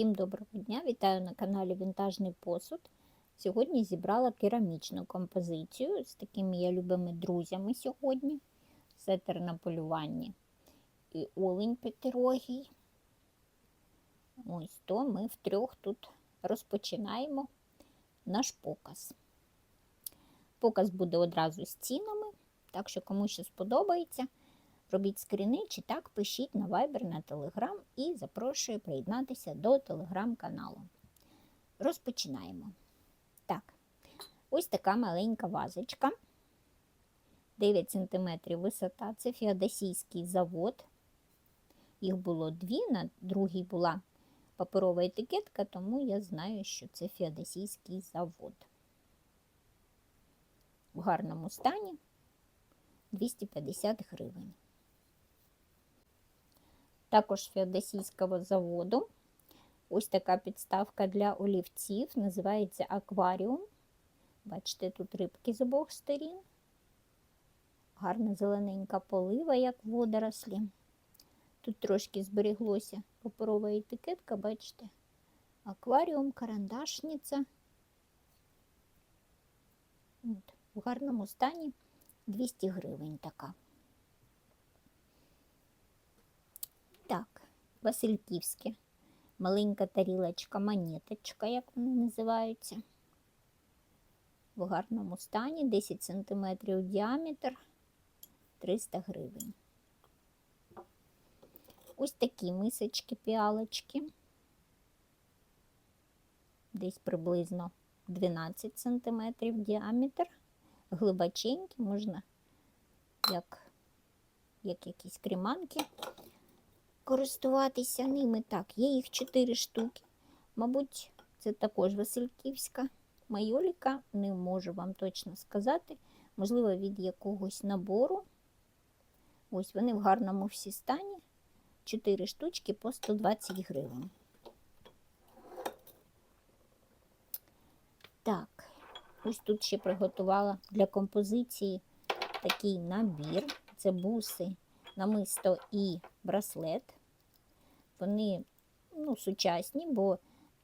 Всім доброго дня! Вітаю на каналі Вінтажний посуд. Сьогодні зібрала керамічну композицію з такими я любими друзями сьогодні. Сетер на полюванні і олень п'ятирогій. Ось то ми втрьох тут розпочинаємо наш показ. Показ буде одразу з цінами, так що кому що сподобається. Робіть скріни чи так пишіть на Viber, на Telegram і запрошую приєднатися до телеграм-каналу. Розпочинаємо. Так, ось така маленька вазочка. 9 см висота. Це феодосійський завод. Їх було дві, на другій була паперова етикетка, тому я знаю, що це феодосійський завод. В гарному стані 250 гривень також феодосійського заводу. Ось така підставка для олівців, називається акваріум. Бачите, тут рибки з обох сторін. Гарна зелененька полива, як водорослі. Тут трошки зберіглося паперова етикетка, бачите, акваріум, карандашниця. От, В гарному стані 200 гривень така. Так, Васильківське. Маленька тарілочка, монеточка, як вони називаються. В гарному стані 10 см діаметр 300 гривень. Ось такі мисочки, піалочки. Десь приблизно 12 см діаметр. Глибоченькі, можна, як, як якісь креманки користуватися ними. Так, є їх 4 штуки. Мабуть, це також Васильківська майоліка, не можу вам точно сказати. Можливо, від якогось набору. Ось вони в гарному всі стані. 4 штучки по 120 гривень. Так, ось тут ще приготувала для композиції такий набір. Це буси, намисто і браслет. Вони ну, сучасні, бо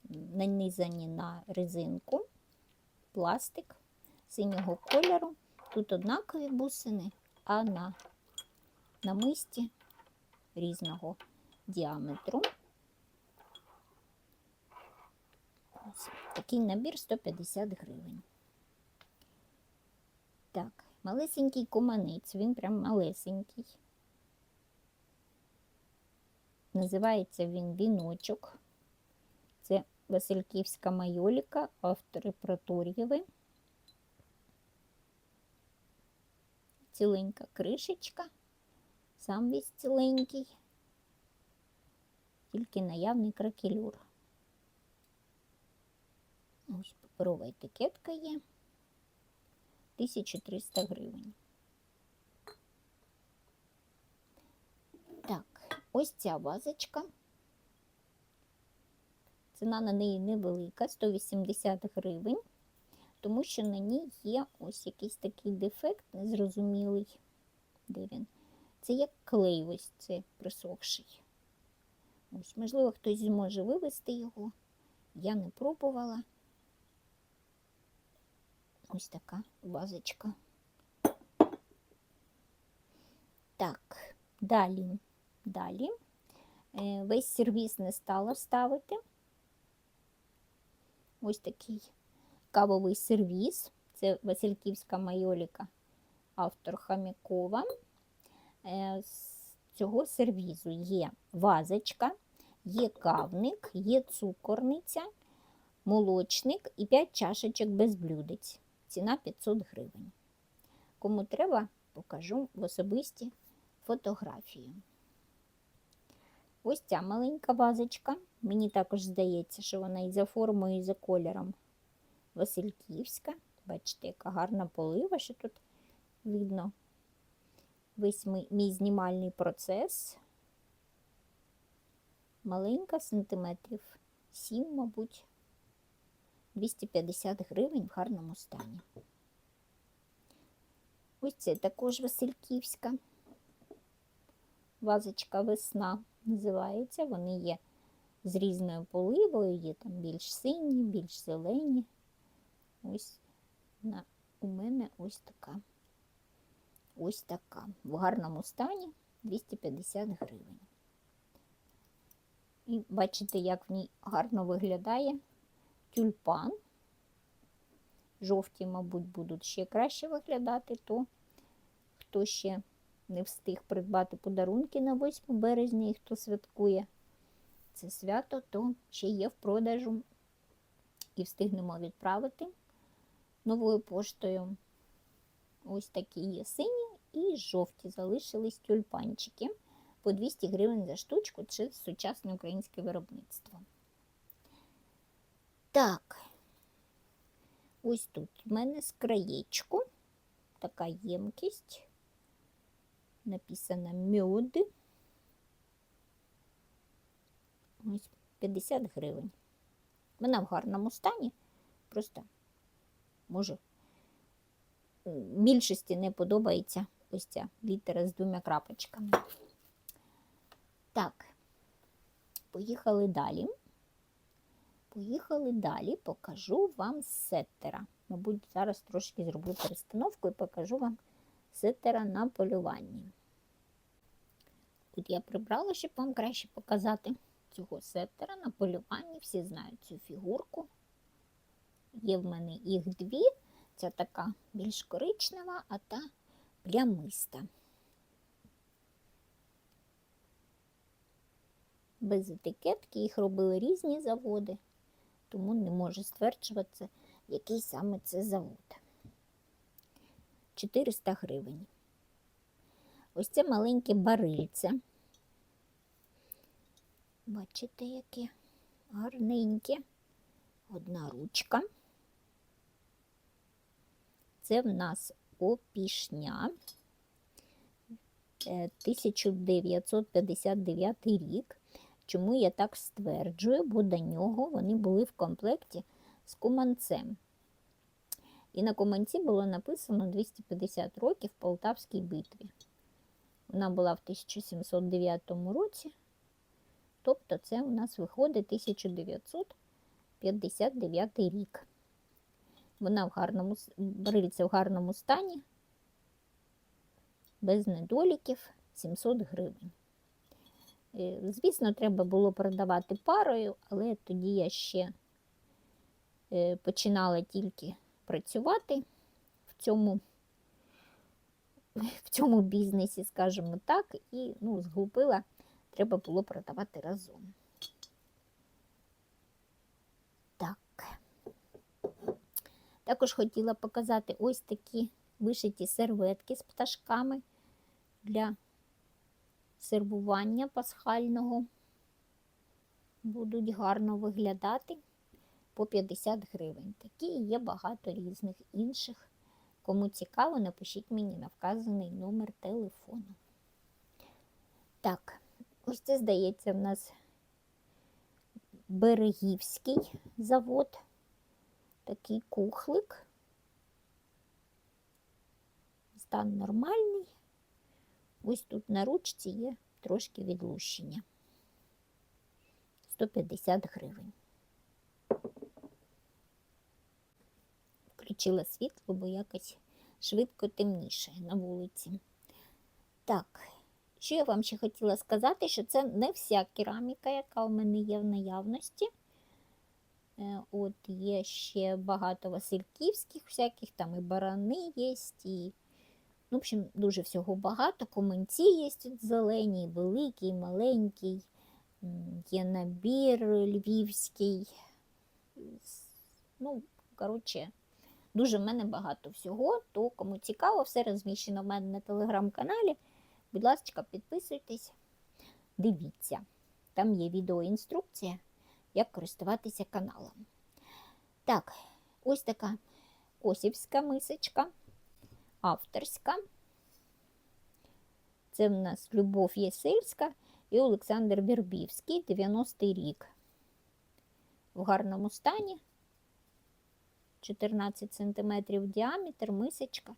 нанизані на резинку, пластик синього кольору. Тут однакові бусини, а на намисті різного діаметру. Ось такий набір 150 гривень. Так, малесенький куманець, він прям малесенький. Називається він віночок. Це Васильківська майоліка, автори Протор'єви. Ціленька кришечка, сам весь ціленький, тільки наявний кракелюр. Ось паперова етикетка є. 1300 гривень. Ось ця вазочка. Ціна на неї невелика, 180 гривень, тому що на ній є ось якийсь такий дефект, незрозумілий. Де він? Це як клей, ось це присохший. Ось, Можливо, хтось зможе вивести його. Я не пробувала. Ось така вазочка. Так, далі. Далі е, весь сервіс не стала ставити. Ось такий кавовий сервіс. Це Васильківська майоліка, автор Хамікова. Е, з цього сервізу є вазочка, є кавник, є цукорниця, молочник і 5 чашечок без блюдець. Ціна 500 гривень. Кому треба, покажу в особисті фотографії. Ось ця маленька вазочка. Мені також здається, що вона і за формою, і за кольором Васильківська. Бачите, яка гарна полива, що тут видно весь мій, знімальний процес. Маленька, сантиметрів 7, мабуть, 250 гривень в гарному стані. Ось це також Васильківська. Вазочка весна називається. Вони є з різною поливою, є там більш сині, більш зелені. Ось на, у мене ось така. Ось така. В гарному стані 250 гривень. І бачите, як в ній гарно виглядає тюльпан. Жовті, мабуть, будуть ще краще виглядати, то хто ще не встиг придбати подарунки на 8 березня і хто святкує це свято, то ще є в продажу і встигнемо відправити новою поштою. Ось такі є сині і жовті залишились тюльпанчики по 200 гривень за штучку чи сучасне українське виробництво. Так, ось тут в мене з така ємкість. Написано мед. Ось 50 гривень. Вона в гарному стані, просто може більшості не подобається ось ця літера з двома крапочками. Так, поїхали далі. Поїхали далі, покажу вам сеттера. Мабуть, зараз трошки зроблю перестановку і покажу вам сеттера на полюванні. От я прибрала, щоб вам краще показати цього сеттера на полюванні. Всі знають цю фігурку. Є в мене їх дві. Ця така більш коричнева, а та плямиста. Без етикетки їх робили різні заводи, тому не можу стверджувати, який саме це завод. 400 гривень. Ось це маленьке барильце. Бачите, яке гарненьке. Одна ручка. Це в нас опішня 1959 рік. Чому я так стверджую? Бо до нього вони були в комплекті з куманцем. І на куманці було написано 250 років Полтавській битві. Вона була в 1709 році, тобто це у нас виходить 1959 рік. Вона в гарному брильця в гарному стані, без недоліків 700 гривень. Е, звісно, треба було продавати парою, але тоді я ще е, починала тільки працювати в цьому в цьому бізнесі, скажімо так, і ну, зглупила, треба було продавати разом. Так. Також хотіла показати ось такі вишиті серветки з пташками для сервування пасхального. Будуть гарно виглядати по 50 гривень. Такі є багато різних інших. Кому цікаво, напишіть мені на вказаний номер телефону. Так, ось це, здається, в нас Берегівський завод, такий кухлик. Стан нормальний. Ось тут на ручці є трошки відлущення. 150 гривень. Включила світло, бо якось швидко темніше на вулиці. Так, що я вам ще хотіла сказати, що це не вся кераміка, яка у мене є в наявності. Е, от Є ще багато Васильківських, всяких, там і барани є, і, ну, в общем, дуже всього багато. Коминці є зелені, великий, маленький, є набір львівський. Ну, коротше, Дуже в мене багато всього, то кому цікаво, все розміщено в мене на телеграм-каналі. Будь ласка, підписуйтесь, дивіться. Там є відеоінструкція, як користуватися каналом. Так, ось така косівська мисочка, авторська. Це в нас Любов Єсельська і Олександр Вірбівський, 90-й рік. В гарному стані. 14 см діаметр, мисочка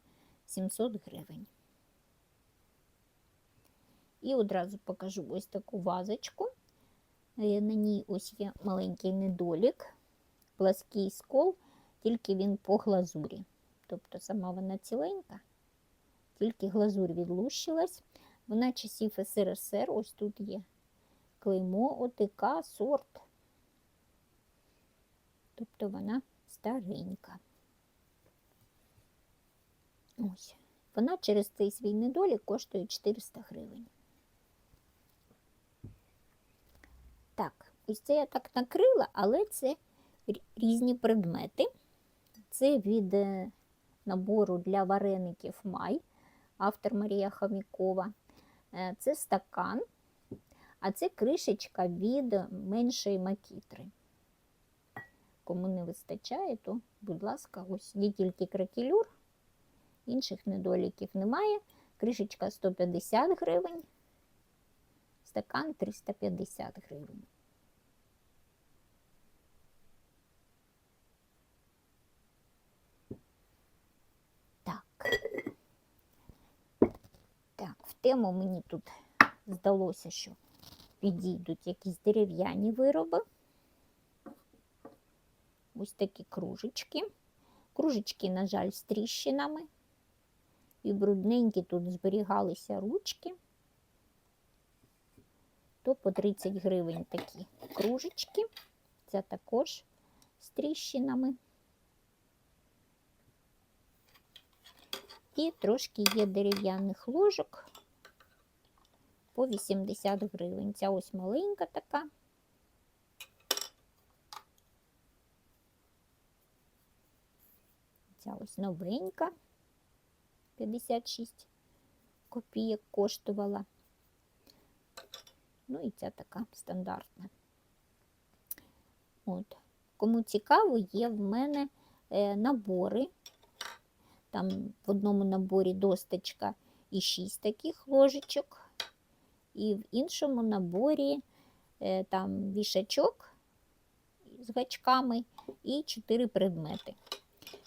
700 гривень. І одразу покажу ось таку вазочку Е, На ній ось є маленький недолік, плаский скол, тільки він по глазурі. Тобто сама вона ціленька, тільки глазурь відлущилась. Вона часів СРСР, ось тут є клеймо, ОТК, сорт. Тобто вона старенька. Ось. Вона через цей свій недолік коштує 400 гривень. Так, ось це я так накрила, але це різні предмети. Це від е, набору для вареників Май, автор Марія Хомікова. Е, Це стакан, а це кришечка від меншої макітри. Кому не вистачає, то, будь ласка, ось є тільки кракелюр, інших недоліків немає. Кришечка 150 гривень, стакан 350 гривень. Так. Так, в тему мені тут здалося, що підійдуть якісь дерев'яні вироби. Ось такі кружечки. Кружечки, на жаль, з тріщинами. І брудненькі тут зберігалися ручки. То по 30 гривень такі кружечки. Це також з тріщинами. І трошки є дерев'яних ложок по 80 гривень. Ця ось маленька така. Ця ось новенька. 56 копійок коштувала. Ну і ця така стандартна. От. Кому цікаво, є в мене е, набори. Там в одному наборі досточка і 6 таких ложечок, і в іншому наборі е, там вішачок з гачками і 4 предмети.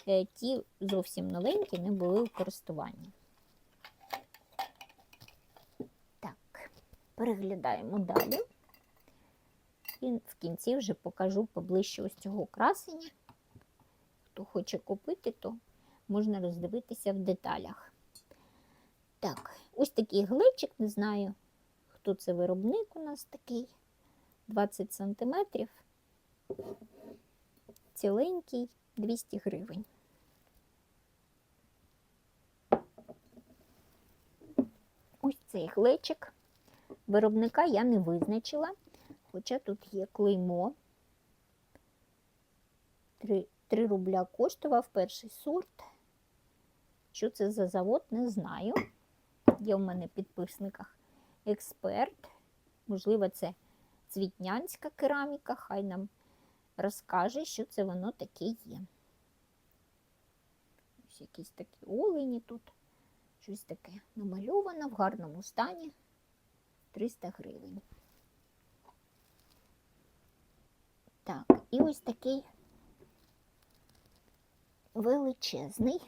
Е, ті зовсім новенькі не були у користуванні. Так, переглядаємо далі. І в кінці вже покажу поближче ось цього красення. Хто хоче купити, то можна роздивитися в деталях. Так, ось такий глечик, не знаю, хто це виробник у нас такий. 20 см. Ціленький, 200 гривень. Ось цей глечик. Виробника я не визначила, хоча тут є клеймо. 3, 3 рубля коштував перший сорт. Що це за завод, не знаю. Є в мене в підписниках експерт. Можливо, це цвітнянська кераміка. Хай нам розкаже, що це воно таке є. Ось якісь такі олені тут. Щось таке намальовано в гарному стані. 300 гривень. Так, і ось такий величезний,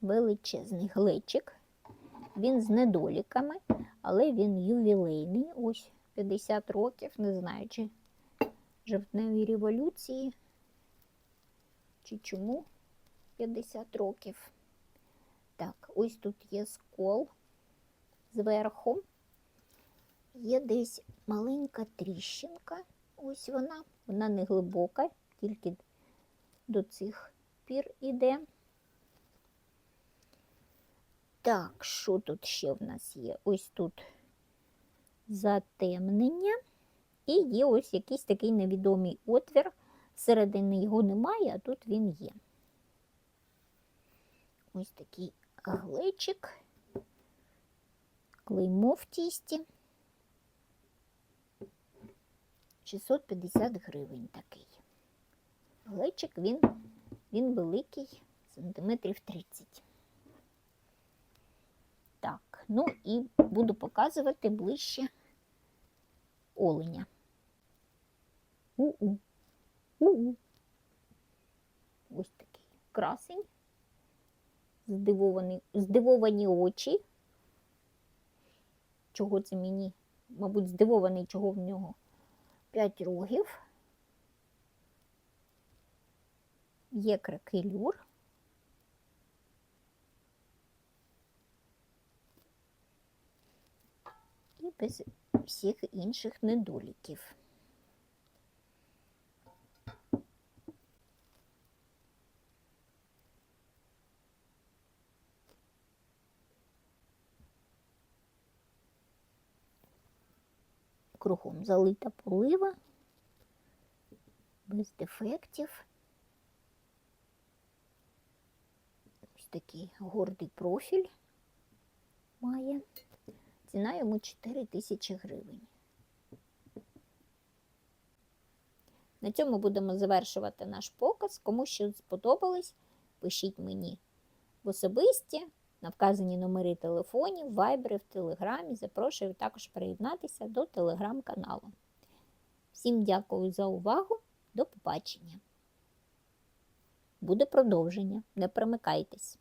величезний глечик. Він з недоліками, але він ювілейний. Ось 50 років, не знаю, чи жовтневій революції, чи чому 50 років. Так, ось тут є скол зверху. Є десь маленька тріщинка. Ось вона. Вона не глибока, тільки до цих пір іде. Так, що тут ще в нас є? Ось тут затемнення. І є ось якийсь такий невідомий отвір. Всередині його немає, а тут він є. Ось такий глечик, клеймо в тісті. 650 гривень такий. Глечик він, він великий, сантиметрів 30. Так, ну і буду показувати ближче оленя. У-у. У-у. Ось такий красень. Здивовані, здивовані очі. Чого це мені мабуть, здивований, чого в нього 5 рогів. Є кракелюр. І без всіх інших недоліків. Кругом залита полива, без дефектів. Ось такий гордий профіль має. Ціна йому 4 тисячі гривень. На цьому будемо завершувати наш показ. Кому що сподобалось, пишіть мені в особисті, на вказані номери телефонів, вайбери в телеграмі. Запрошую також приєднатися до телеграм-каналу. Всім дякую за увагу. До побачення. Буде продовження. Не примикайтесь.